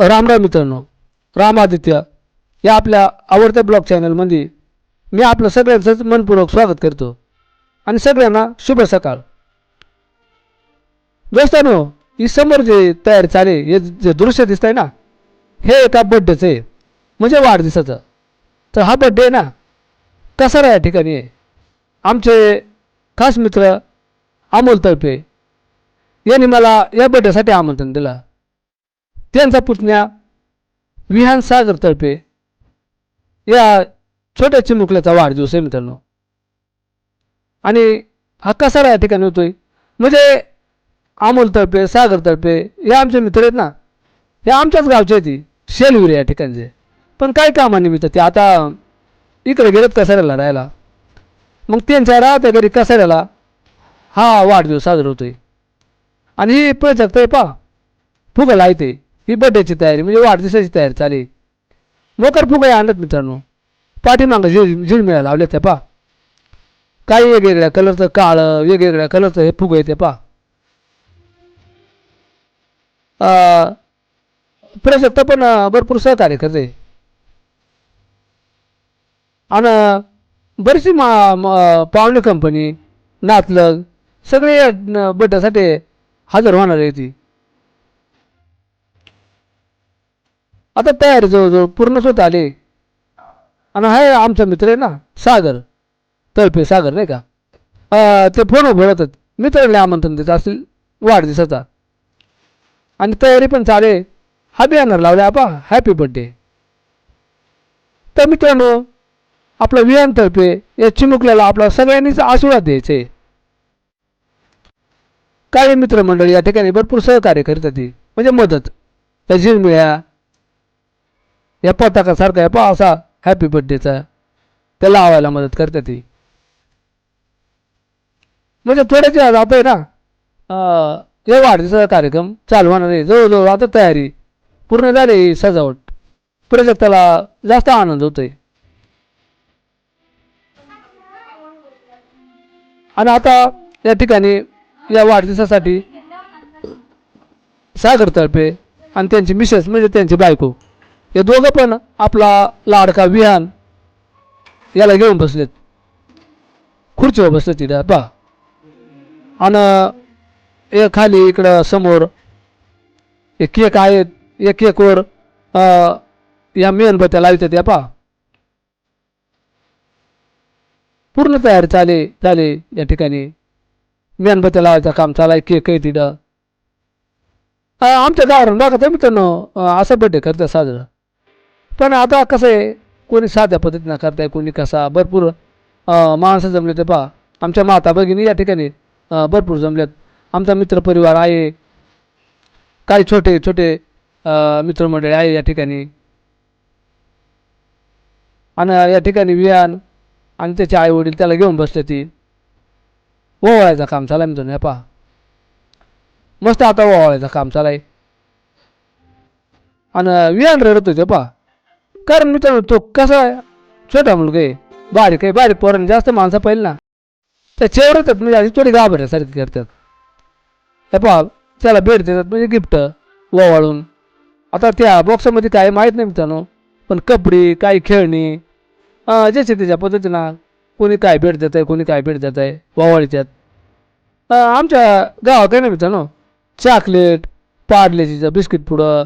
रामराम मित्रांनो राम आदित्य या आपल्या आवडत्या ब्लॉग चॅनलमध्ये मी आपलं सगळ्यांचंच मनपूर्वक स्वागत करतो. आणि सगळ्यांना शुभ सकाळ. दोस्तांनो ही समोर जे तयारी चाले हे जे दृश्य दिसत आहे ना हे एका बड्डेचं आहे म्हणजे वाढदिवसाचं. तर हा बड्डे आहे ना कसारा या ठिकाणी? आहे आमचे खास मित्र अमोल तळपे यांनी मला या बड्डेसाठी आमंत्रण दिलं. त्यांचा पुतण्या विहान सागर तळपे या छोट्या चिमुकल्याचा वाढदिवस आहे मित्रांनो. आणि हा कसारा या ठिकाणी होतोय? म्हणजे अमोल तळपे सागर तळपे हे आमचे मित्र आहेत ना. हे आमच्याच गावचे आहेत. ती शेलविरे या ठिकाणचे पण काय कामानिमित्त ते आता इकडे गेलेत कसाऱ्याला राहायला. मग त्यांच्या राहत्या घरी कसाऱ्याला हा वाढदिवस साजरा होतोय. आणि ही प्रोजेक्ट आहे पा फुगं लायते ही बड्डेची तयारी म्हणजे वाढदिवसाची तयारी चाली मोकर फुगा आणत मित्रांनो. पाठीमागं झिळ झिळमिळ्या लावले त्या पा काही वेगवेगळ्या कलरचं काळं वेगवेगळ्या कलरचं हे फुगं येते पा प्रशक्त पण भरपूर सहकार्य करते आणि बरीचशी मा पाहुणे कंपनी नातलग सगळे बड्ड्यासाठी हजर होणार आहे ती. आता तयारी जवळजवळ पूर्णच होत आले. आणि आहे आमचा मित्र आहे ना सागर. तळपे सागर नाही का? ते फोन भरतात मित्राला आमंत्रण देत असतील वाढदिवसाचा. आणि तयारी पण चाले हा बॅनर लावला आपा हॅपी बड्डे तर मित्रांनो आपलं विहान तळपे या चिमुकल्याला आपला सगळ्यांनीच आशीर्वाद द्यायचे. काही मित्रमंडळी या ठिकाणी भरपूर सहकार्य करतात म्हणजे मदत. त्या झिरमिळ्या या पताकासारखा या पा असा हॅपी बर्थडेचा त्याला लावायला मदत करते ती. म्हणजे थोड्याच वेळा आता आहे ना हे वाढदिवसाचा कार्यक्रम चालू होणार आहे. जवळजवळ आता तयारी पूर्ण झाली सजावट. प्रजक्ताला जास्त आनंद होतोय. आणि आता या ठिकाणी या वाढदिवसासाठी सागर तळपे आणि त्यांची मिसेस म्हणजे त्यांची बायको. हे दोघं पण आपला लाडका विहान याला घेऊन बसलेत. खुर्चीवर बसले तिथं पा आणि एक खाली इकडं समोर एक केक आहेत एक केकवर या मेणबत्त्या लावतात या पा पूर्ण तयारी चाले चाले या ठिकाणी. मेणबत्त्या लावायचं काम चालाय केक आहे तिथं. आमच्या गावाला बघा तर मित्रांनो असं बड्डे करतात साजरा. पण आता कसं आहे कोणी साध्या पद्धतीनं करताय कोणी कसा भरपूर माणसं जमले ते पहा. आमच्या माता भगिनी या ठिकाणी भरपूर जमल्यात आमचा मित्रपरिवार आहे. काही छोटे छोटे मित्रमंडळी आहे या ठिकाणी. आणि या ठिकाणी विहान आणि त्याचे आई वडील त्याला घेऊन बसले ती. ओवाळायचं काम चालाय मी हे पहा. मस्त आता ओवाळायचं काम चालाय आणि विहान रडत होते पहा. कारण मित्रांनो तो कसा आहे? छोटा मुलगा आहे. बारीक आहे बारीक पोरांनी जास्त माणसं पाहिजे ना त्या चेवरतात म्हणजे आधी थोडी घाबरण्यासारखी करतात. हे पहा त्याला भेट देतात म्हणजे गिफ्ट ओवाळून. आता त्या बॉक्समध्ये काय माहीत नाही मित्रांनो पण कपडे काही खेळणी ज्याचे त्याच्या पद्धतीनं कोणी काय भेट देत आहे कोणी काय भेट देत आहे ओवाळीच्यात. आमच्या गावात काय नाही मित्रांनो चॉकलेट पार्लेजीचं बिस्किट पुडं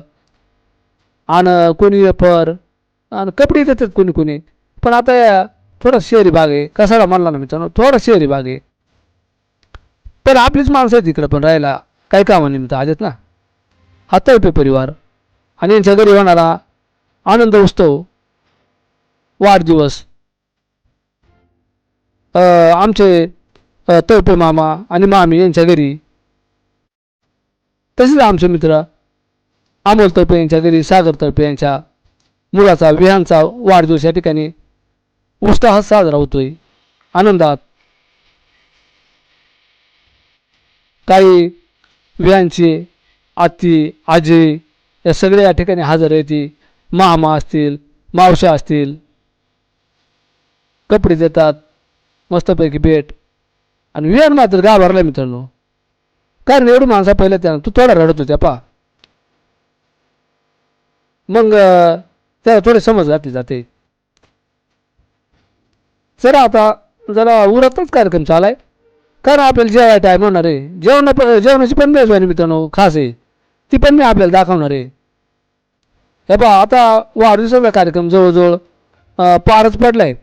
आणि कोणी वेफर आणि कपडे देतात कोणी कोणी. पण आता या थोडा शहरी भाग आहे. कसाला म्हणला ना मित्रांनो थोडा शहरी भाग आहे. पण आपलीच माणसं आहेत इकडं पण राहायला. काही कामानिमित्त आलेत ना. हा तळपे परिवार. आणि यांच्या घरी होणारा आनंद उत्सव वाढदिवस. आमचे तळपे मामा आणि मामी यांच्या घरी. तसेच आमचे मित्र अमोल तळपे यांच्या घरी सागर तळपे यांच्या मुलाचा विहांचा वाढदिवस या ठिकाणी उत्साहात साजरा होतोय. आनंदात. काही विहानचे आती आजी या सगळ्या या ठिकाणी हजर आहे मामा असतील मावशा असतील. कपडे देतात. मस्तपैकी भेट. आणि विहान मात्र गाभारला मित्रांनो. कारण एवढी माणसा पहिल्या त्यानं तू थोडा रडत होत्या पा मग त्याला थोडी समज घातली जाते. जरा आता जरा उरातच कार्यक्रम चालाय. कारण आपल्याला जेवाय टाईम होणार आहे. जेवण पण जेवणाची पण मेजवानी मित्रांनो खास आहे. ती पण मी आपल्याला दाखवणार आहे. हे पहा आता वाढदिवसाचा कार्यक्रम जवळजवळ पारच पारच पडलाय.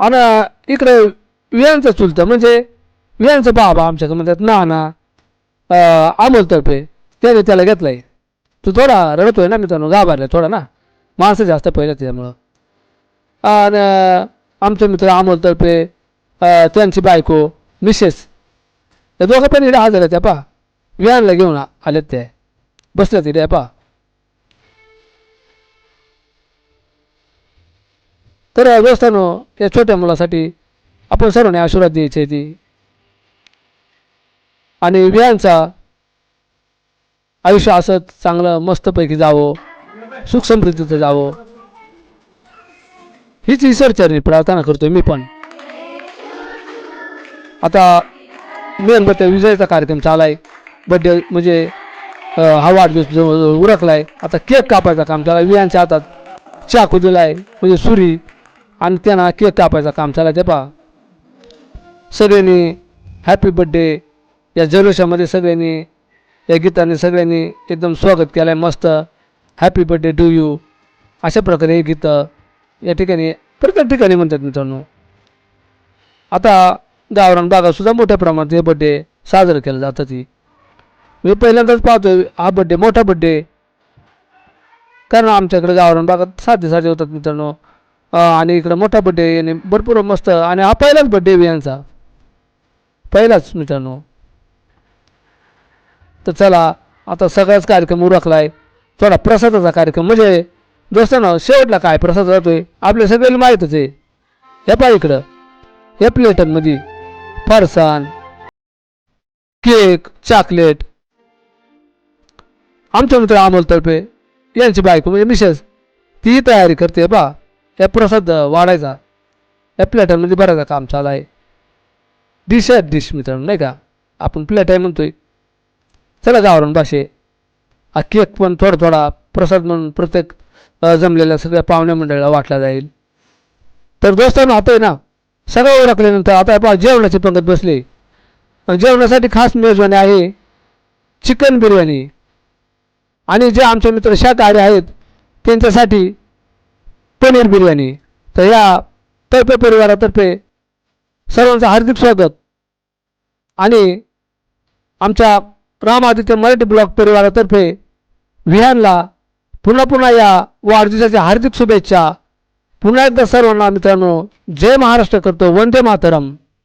आणि इकडे वियांचं चुलतं म्हणजे वियांचं बाबा आमच्याकडे म्हणतात नाना अं, अमोल तर्फे त्याने त्याला घेतलं आहे तू थोडा रडतोय ना मित्रांनो गाभारला थोडा ना. माणसं जास्त पहिलं त्याच्यामुळं आणि आमचे मित्र अमोल तर्फे त्यांची बायको मिसेस त्या दोघं पण इकडे हजर आहेत पा व्यानला घेऊन आलेत ते. बसल्या इकडे पा तर दोस्तानो या छोट्या मुलासाठी आपण सर्वांनी आशीर्वाद द्यायचे ती. आणि व्यानचा आयुष्य असं चांगलं मस्तपैकी जावं सुख समृद्धीचं जावं. हीच ईश्वरचरणी प्रार्थना करतोय मी पण. आता मेणबत्त्या विजयाचा कार्यक्रम चालाय. बड्डे म्हणजे हा वाढदिवस उरकलाय. आता केक कापायचं काम चालाय. वियांच्या हातात चाकू दिलाय. म्हणजे सुरी आणि त्यांना केक कापायचं काम चालाय. ते पहा. सगळ्यांनी हॅपी बड्डे या जल्लोषामध्ये सगळ्यांनी या गीताने सगळ्यांनी एकदम स्वागत केलं आहे मस्त. हॅपी बड्डे टू यू अशा प्रकारे हे गीतं या ठिकाणी प्रत्येक ठिकाणी म्हणतात मित्रांनो. आता गावरान भागातसुद्धा मोठ्या प्रमाणात हे बड्डे साजरं केलं जातं ती. मी पहिल्यांदाच पाहतोय हा बड्डे मोठा बड्डे कारण आमच्याकडे गावरान भागात साधे साधे होतात मित्रांनो. आणि इकडं मोठा बड्डे याने भरपूर मस्त आणि हा पहिलाच बड्डे यांचा. पहिलाच मित्रांनो. तर चला आता सगळाच कार्यक्रम उरकलाय. थोडा प्रसादाचा कार्यक्रम म्हणजे दोस्तांना शेवटला काय प्रसाद जातोय आपल्या सगळ्याला माहीतच आहे. हे पा इकडं. या प्लेटांमध्ये फरसाण केक चॉकलेट. आमच्या मित्र अमोलतर्फे यांची बायको म्हणजे मिसेस ती तयारी करते बा या प्रसाद वाढायचा. या प्लॅटांमध्ये भरायचं काम चालू आहे. डिश आहे डिश मित्रांनो नाही का? आपण प्लॅट आहे म्हणतोय. चला गावरान भाषे हा केक पण थोडा थोडा प्रसाद म्हणून प्रत्येक जमलेल्या सगळ्या पाहुण्या मंडळाला वाटला जाईल. तर दोस्तांना आता आहे ना सगळं ओळखल्यानंतर आता पहा जेवणाची पंगत बसली. जेवणासाठी खास मेजवानी आहे चिकन बिर्याणी. आणि जे आमचे मित्र शाकाहारी आहेत त्यांच्यासाठी पनीर बिर्याणी. तर या तर्फे परिवारातर्फे सर्वांचं हार्दिक स्वागत. आणि आमच्या रामादित्य मराठी ब्लॉग परिवारातर्फे विहानला पुन्हा पुन्हा या वाढदिवसाच्या हार्दिक शुभेच्छा. पुन्हा एकदा सर्वांना मित्रांनो जय महाराष्ट्र करतो. वंदे मातरम.